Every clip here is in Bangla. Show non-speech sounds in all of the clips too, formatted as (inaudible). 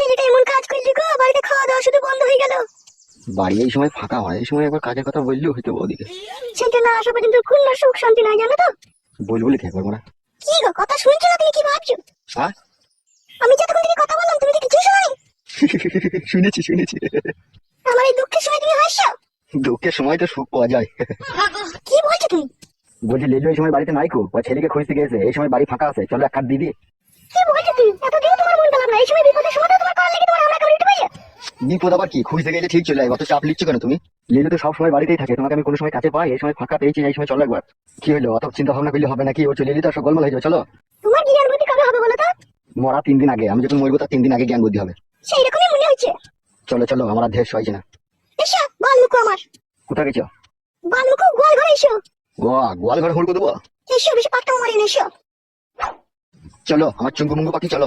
ছেলেটা এমন কাজ করলি গো? বাড়িতে খাওয়া দাওয়া শুধু বন্ধ হয়ে গেল। বাড়ি এই সময় ফাঁকা হয় এই সময় একবার কাজের কথা বললেও হইতো ওদিকে সেটা না আসা পর্যন্ত কোন সুখ শান্তি নাই জানো তো? একবার মোরা কি গো কথা শুনছো না তুমি কি ভাবছ? হ্যাঁ আমি যতক্ষণ থেকে কথা বললাম তুমি কি কিছু শোনি (laughs) শুনেছি শুনেছি। আমার এই দুঃখের সময় তুমি হাসছো? দুঃখের সময় তো সুখ পাওয়া যায়। কি বলছো তুমি? বলছি লেজু এই সময় বাড়িতে নাই কো ছেলেকে খুঁজতে গেছে এই সময় বাড়ি ফাঁকা আছে চলো এক কাঠ দিদি কি বলছো তুমি এতদিন তোমার মন পেলাম না। এই সময় বিপদের সময় তোমার কল লেগে তোমার আমরা করে উঠে বিপদ আবার কি? খুঁজতে গেলে ঠিক চলে যায় অত চাপ লিখছো কেন তুমি? লেজু তো সব সময় বাড়িতেই থাকে। তোমাকে আমি কোনো সময় কাছে পাই এই সময় ফাঁকা পেয়েছি এই সময় চলো একবার। কি হলো? অত চিন্তা ভাবনা করলে হবে নাকি ও চলে এলি তো সব গোলমাল হয়ে যাবে। চলো। তোমার জ্ঞান বুদ্ধি কবে হবে বলো তো? মরা তিন দিন আগে। আমি যখন মরবো তার তিন দিন আগে জ্ঞান বুদ্ধি হবে। সেই রকমই মনে হচ্ছে। চলো চলো। আমার আর ধ্যাস হয়েছে না। এসো বল বালমুকু আমার। কোথায় গেছো? বল বালমুকু গোয়াল ঘরে এসো। গোয়া? গোয়াল ঘর হুড়কো দেবো? এসো বেশি পাট্টা মারি না এসো। চলো আমার চুঙ্গু মুঙ্গু পাখি চলো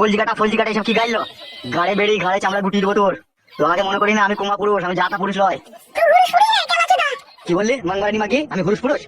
বিড়ি ঝগড়া কলজিকাটা ফলজিকাটা এসব কি গাইলো? গাড়ে বেড়ি ঘাড়ে চামড়া গুটি দেবো তোর। তোমাকে মনে করি না আমি কুমা পুরুষ আমি জাতা পুরুষ নয়। কি বললি? মাংবাড়ি মাগি? আমি পুরুষ? পুরুষ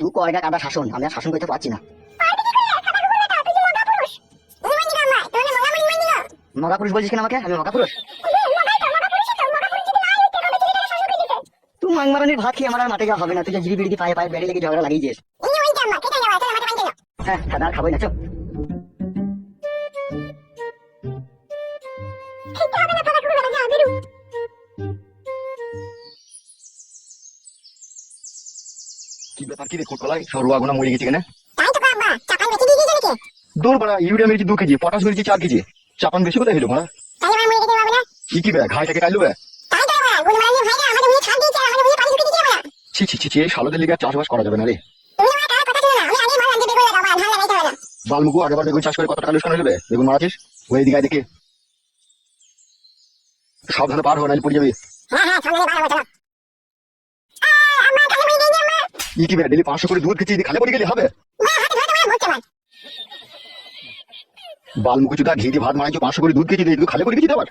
তুই কয়টা কাদা শাসন আমি আর শাসন করতে পারছি না? মগা পুরুষ বলছিস কেন আমাকে? আমি মগা পুরুষ। মাংমারানির ভাত খেয়ে আমার আর মাঠে যাওয়া হবে না। তুই বিড়ি পায়ে পায়ে বেড়ে লেগে ঝগড়া লাগিয়েছিস। হ্যাঁ খাবোই না চো কি ব্যাপার কি রে কোটকলাই সব রোয়া গোনা মরে গেছে কেন? দূর বড়া ইউরিয়া মেরেছি দু কেজি পটাশ মেরেছি চার কেজি। চাপান বেশি কোথায় হলো বড়া কি কি বে ঘাইটাকে কাইলো বে? ছি ছি ছি ছি এই শালোদের লিগে চাষবাস করা যাবে না রে। বালমুকু আগেবার বেগুন চাষ করে কত টাকা লুসকান হইবে বেগুন মারাছিস? ওই দিকে দেখি। সাবধানে পার হো নাহলে পড়ে যাবি। পাঁচশো করে দুধ খেয়েছি খালে পড়ে গেলে, হবে? বালমুকু চুদা, ঘি দিয়ে ভাত মারাইছো, পাঁচশো করে দুধ খেয়েছি খালে পড়ে গেছিস আবার।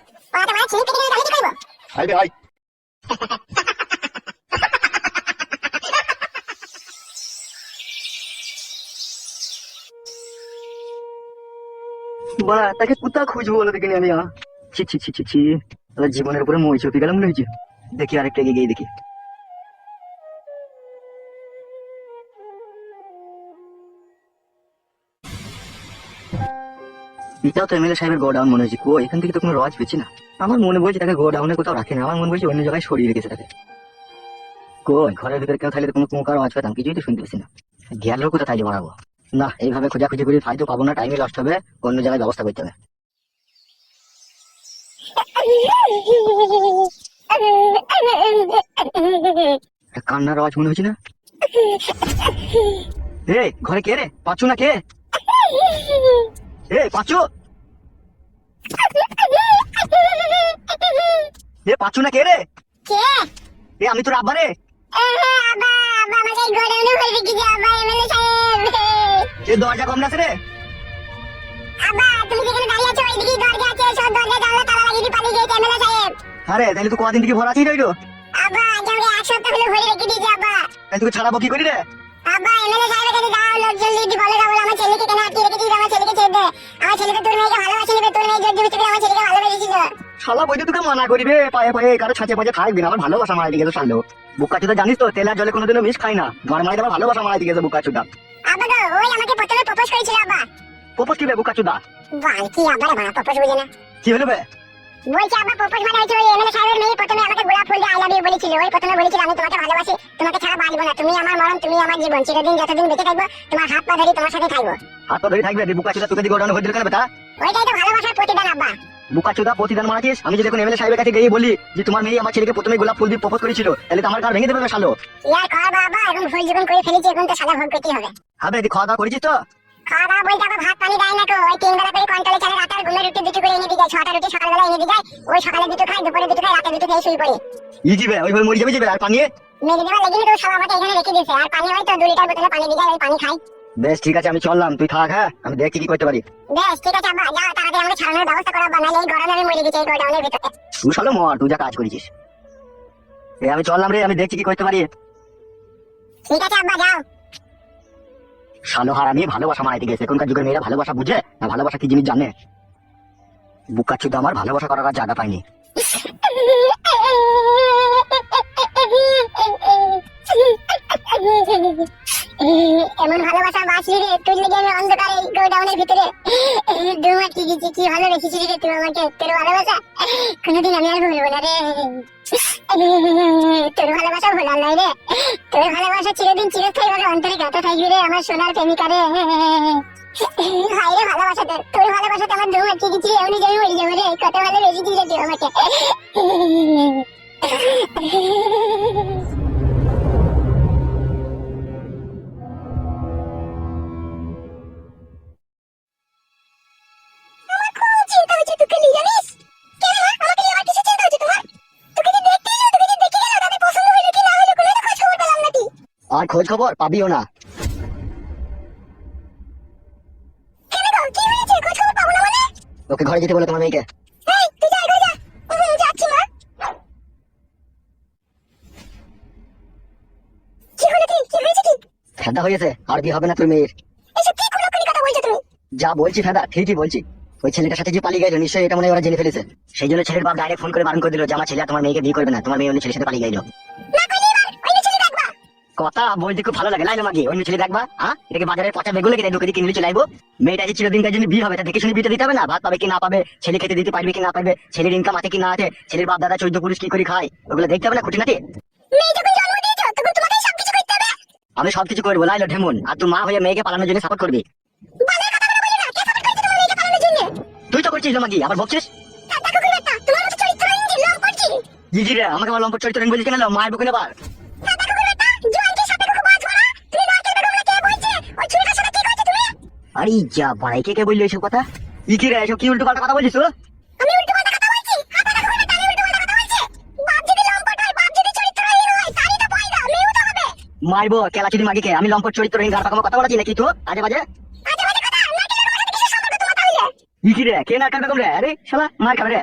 আয় বে, আয়। বা তাকে কোথা খুঁজবো বলে দেখিনি আমি? ছি ছি ছি ছি ছি। জীবনের উপরে মই গেলাম মনে হয়েছে। দেখি আরেকটা এগিয়ে গিয়ে দেখি। এটাও তো এমএলএ সাহেবের গোডাউন মনে হয়েছে। কো, এখান থেকে তো কোনো রজ পেয়েছি না। আমার মনে বলছে তাকে গোডাউনে কোথাও রাখে না। আমার মনে বলছে অন্য জায়গায় সরিয়ে রেখেছে তাকে। কই, ঘরের ভিতরে কেউ থাকলে তো কোনো কুঁকার আওয়াজ পেতাম। কিছুই তো শুনতে পাচ্ছি না। গেল কোথা তাইলে মারাবো না এইভাবে খোঁজাখুঁজি করে ফাইতো পাবো না টাইমে লস্ট হবে অন্য জায়গায় ব্যবস্থা করতে হবে। কান্নার আওয়াজ মনে হচ্ছে না? এ ঘরে কে রে? পাচ্ছু না কে? এ পাচ্ছু এ পাচ্ছু না কে রে? এ আমি তোর আব্বা রে এ দরজা কম না রে। আব্বা তুমি যেখানে দাঁড়িয়ে আছো ওইদিকেই দরজা আছে। সব দরজা জানলা তালা লাগিয়ে দিয়ে পালিয়ে গেছে এমএলএ সাহেব। আরে তাহলে তো কদিন থেকে ভরা আছিস রইল। আব্বা আজ আমাকে এক সপ্তাহ হলো ভরে রেখে দিয়েছে আব্বা। তাই তোকে ছাড়াবো কি করি রে? আব্বা এমএলএ সাহেবের কাছে যাও লোকজন লিডি বলে যাব আমার ছেলেকে কেন আটকে রেখেছিস আমার ছেলেকে ছেড়ে দে। আমার ছেলেকে তোর মেয়েকে ভালোবাসে নেবে তোর মেয়ে জোর আমার ছেলেকে ভালোবেসেছিল। শালা বইতে তোকে মানা করিবে পায়ে পায়ে কারও ছাঁচে পাঁচে থাকবি না আমার ভালোবাসা মারাই দিকে শালো। বুকা চুদা জানিস তো তেল আর জলে কোনোদিনও মিশ খাই না। ঘর মারাই আমার ভালোবাসা মারাই দিকে বুকা চুদা। গো ওই আমাকে প্রথমে প্রপোজ করেছিল আব্বা। প্রপোজ কি বে বুকা চুদা? বাল কি আব্বা রে বাবা প্রপোজ বুঝে না। কি হলো বে? বলছি আব্বা প্রপোজ মানে হয়েছে ওই এমএলএ সাহেবের মেয়ে প্রথমে আমাকে গোলাপ ফুল দিয়ে আই লাভ ইউ বলেছিল। ওই প্রথমে বলেছিল আমি তোমাকে ভালোবাসি তোমাকে ছাড়া বাঁচবো না। তুমি আমার মরণ তুমি আমার জীবন। চিরদিন যতদিন বেঁচে থাকব তোমার হাত পা ধরি তোমার সাথে থাকব। হাত পা ধরে থাকবে বুকা চুদা তোকে দিয়ে গোডাউনে হয়ে দিল কেন বেটা ওইটাই তো ভালোবাসার প্রতিদান আব্বা। বুকা চুদা প্রতিদান মারাছিস আমি যদি এখন এমএলএ সাহেবের কাছে গিয়ে বলি যে তোমার মেয়ে আমার ছেলেকে প্রথমে গোলাপ ফুল দিয়ে প্রপোজ করেছিল তাহলে তো আমার কার ভেঙে দেবে শালো। ইয়ার খাওয়া বাবা এখন ভুল জীবন করে ফেলেছি এখন তো সাদা ভোগ করতে হবে। হবে তুই খাওয়া দাওয়া করেছিস তো? খাওয়া দাওয়া বলতে আবার ভাত পানি দেয় না তো ওই তিন বেলা করে কন্ট্রোলে চালে রাতে আর ঘুমের রুটি দুটো করে এনে দিয়ে যায় ছটা রুটি সকালবেলা এনে দিয়ে যায় ওই সকালে দুটো খাই দুপুরে দুটো খাই রাতে দুটো খেয়ে শুয়ে পড়ি। ই দিবে ওইভাবে মরে যাবে যাবে আর পানিয়ে? মেরে দেওয়া লেগে তো সব আমাকে এখানে রেখে দিয়েছে আর পানি হয়তো দু লিটার বোতলে পানি দিয়ে যায় ওই পানি খাই বেশ ঠিক আছে আমি চললাম। তুই থাক হ্যাঁ? আমি দেখছি কি করতে পারি। বেশ ঠিক আছে আব্বা যাও তাড়াতাড়ি আমাকে ছাড়ানোর ব্যবস্থা করা বানালে এই গরমে আমি মরে গেছি এই গোডাউনের ভিতরে। তুই শালো মর তুই যা কাজ করেছিস। এ আমি চললাম রে আমি দেখছি কি করতে পারি। ঠিক আছে আব্বা যাও। শালো হারামি ভালোবাসা মারাইতে গেছে। এখনকার যুগের মেয়েরা ভালোবাসা বুঝে? না ভালোবাসা কি জিনিস জানে? বুকা চুদা আমার ভালোবাসা করার আর জায়গা পাইনি। (laughs) এমন ভালোবাসা বাসলি রে তুই লেগে আমি অন্ধকারে গোডাউনের ভিতরে। দুমা কি গেছি, কি ভালো রেখেছিলি রে তুই আমাকে তোর ভালোবাসা? কোনোদিন আমি আর ভুলবো না রে। তোর ভালোবাসা ভুলার নাই রে। তোর ভালোবাসা চিরদিন চিরস্থায়ী ভাবে অন্তরে গাঁথা থাকবে রে, আমার সোনার প্রেমিকা রে। হাই রে ভালোবাসা তোর তোর ভালোবাসাতে আমার দুমা কি গেছি, এমনি যাই মরে যাব রে, কত ভালো বেশি রে তুই আমাকে? আর খোঁজ খবর পাবিও না। মানে? ওকে ঘরে যেতে বলে তোমার মেয়েকে। ফেদা হয়েছে আর বিয়ে হবে না তোর মেয়ের? যা বলছি ফেদা ঠিকই বলছি। ওই ছেলেটার সাথে যে পালিয়ে গেল নিশ্চয়ই এটা মনে হয় ওরা জেনে ফেলেছে। সেই জন্য ছেলের বাপ ডাইরেক্ট ফোন করে বারণ করে দিল যে আমার ছেলে তোমার মেয়েকে বিয়ে করবে না তোমার মেয়ে অন্য ছেলের সাথে পালিয়ে গেল। কথা বলতে খুব ভালো লাগে। লাইন মাগি অন্য ছেলে দেখবা হ্যাঁ? এটাকে বাজারে পচা বেগুলো কেটে ঢুকে দিয়ে কিনে মেয়েটা যে চিরদিনকার জন্য বিয়ে হবে তা দেখে শুনে বিয়েটা দিতে হবে না? ভাত পাবে কি না পাবে ছেলে খেতে দিতে পারবে কি না পারবে ছেলের ইনকাম আছে কি না আছে ছেলের বাপ দাদা চৈদ্দ পুরুষ কি করে খায় ওগুলো দেখতে হবে না খুঁটিনাটি? আমি সবকিছু করব লাইলো ঢেমুন আর তুই মা হয়ে মেয়েকে পালানোর জন্য সাপোর্ট করবি। তুই তো করছিস মাগি আবার বকছিস? রে আমাকে আমার লম্পট চরিত্র বলছিস কেন মায়ের বুকে আরে যা বাড়াই কে কে বললি এসব কথা। ই কি রে এসব কি উল্টো পাল্টা কথা বলিস তো আমি উল্টো পাল্টা কথা বলছি। হাতা কুকুর একটা আমি উল্টো পাল্টা কথা বলছি। বাপ যদি লম্পট হয় বাপ যদি চরিত্রহীন হয় তারই তো পয়দা মেয়েও তো হবে। মারবো কেলা চুরি মাগিকে। আমি লম্পট চরিত্রহীন গাড় পাকামো কথা বলছি নাকি তো আজে বাজে। আজে বাজে কথা সম্পর্ক তোমার তাহলে? ই কি রে কে না কাটবে রে? আরে শালা মার খাবে রে।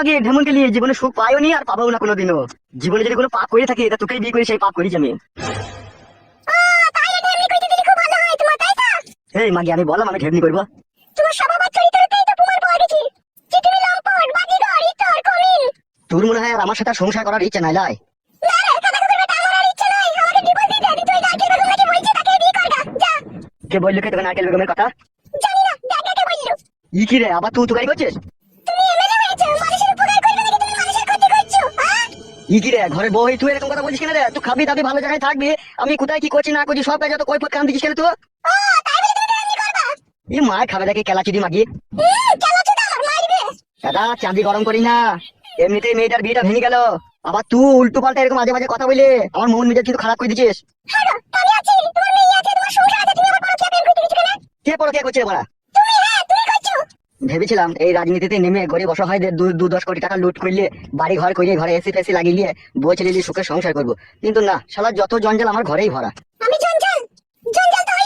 মাগি ঢেমনকে নিয়ে জীবনে সুখ পাইও নি আর পাবো না কোনোদিনও। জীবনে যদি কোনো পাপ করে থাকি তা তোকেই বিয়ে করে সেই পাপ করিস আমি। এই মাগি আমি বললাম আমি ঢেমনি করব। তোর মনে হয় আর আমার সাথে সংসার করার ইচ্ছা নাই লাই? কে বলল কে তোকে নারকেল বেগমের কথা? ই কি রে আবার তুই তুকারি করছিস? রে ঘরে তুই এরকম কথা বলছিস কেন রে? তুই খাবি দাবি ভালো জায়গায় থাকবি। আমি কোথায় কি করছি না করছি সব কাজ তো কৈফত কাম দিছিস কেন তুই? ই খাবে দেখে কেলা মাগি। দাদা চাঁদি গরম করি না। এমনিতেই মেয়েটার বিয়েটা ভেঙে গেল। আবার তুই উল্টো পাল্টা এরকম মাঝে মাঝে কথা বলে আমার মন মেজাজ কিন্তু খারাপ করে দিছিস। হ্যাঁ কে পড়ো কে করছে বড়া তুমি হ্যাঁ তুমি করছ ভেবেছিলাম এই রাজনীতিতে নেমে ঘরে গরিব অসহায়দের দু দু দশ কোটি টাকা লুট করলে বাড়ি ঘর করিয়ে ঘরে এসি ফেসি লাগিয়ে বই ছেলে দিয়ে সুখে সংসার করব। কিন্তু না শালা যত জঞ্জাল আমার ঘরেই ভরা। আমি জঞ্জাল? জঞ্জাল তো ওই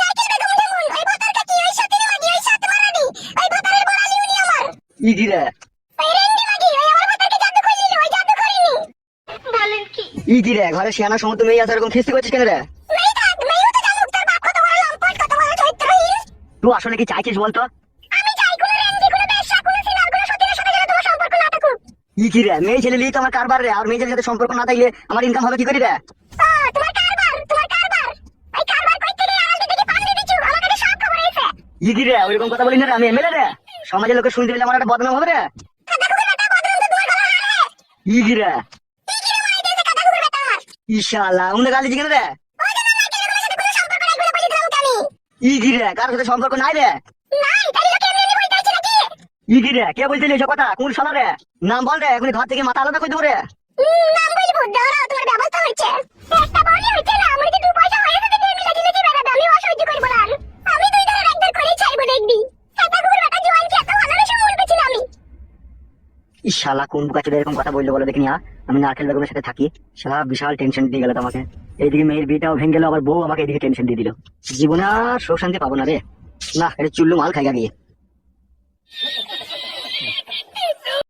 নারকেল বেগম ওই কাকি ওই সাথে ওই সাথে মারানি ওই বড়ালি উনি আমার। ঘরে শিয়ানা সমস্ত মেয়ে আছে এরকম খিস্তি করছিস কেন রে? তুই আসলে কি চাইছিস বলতো? ইজি রে মেয়ে ছেলে লিয়ে তো আমার কারবার রে আর সাথে সম্পর্ক না থাকলে আমার ইনকাম হবে কি করি রে? ও তোমার কারবার তোমার কারবার। এই কারবার কই থেকে আড়াল দিতে কি পান্ডে আমার কাছে সব খবর আছে ইজি রে ওইরকম কথা রে আমি এমএলএ রে? সমাজের লোকে শুনতে পেলে আমার একটা বদনাম হবে রে। তোমার ইজি রে। কি কি বেটা উনি গালি দিকে রে? ইজি রে কার সাথে সম্পর্ক নাই রে? কে বলছিলি এসব কথা? কোন শালা রে? নাম বল রে ঘর থেকে মাথা আলাদা করে দেবো রে। নাম বলব দাঁড়াও তোমার ব্যবস্থা হচ্ছে। একটা বড়ি হচ্ছে না আমার কি দু পয়সা হয়ে গেছে দিয়ে মিলে দিলে কি বেড়াবে আমি অসহ্য করব না আমি দুই ধরে একবার করেই ছাড়বো দেখবি। কাদা কুকুর বেটা জোয়ান কি এত ভালোবেসে পেছিল আমি ইশালা কোন বুকা চোদা এরকম কথা বলল বলো দেখিনি? আমি নারকেল বেগমের সাথে থাকি। শালা বিশাল টেনশন দিয়ে গেল তোমাকে। এইদিকে মেয়ের বিয়েটাও ভেঙে গেল আবার বউ আমাকে এদিকে টেনশন দিয়ে দিল। জীবনে আর সুখ শান্তি পাবো না রে। না এটা চুল্লু মাল খাই গিয়ে।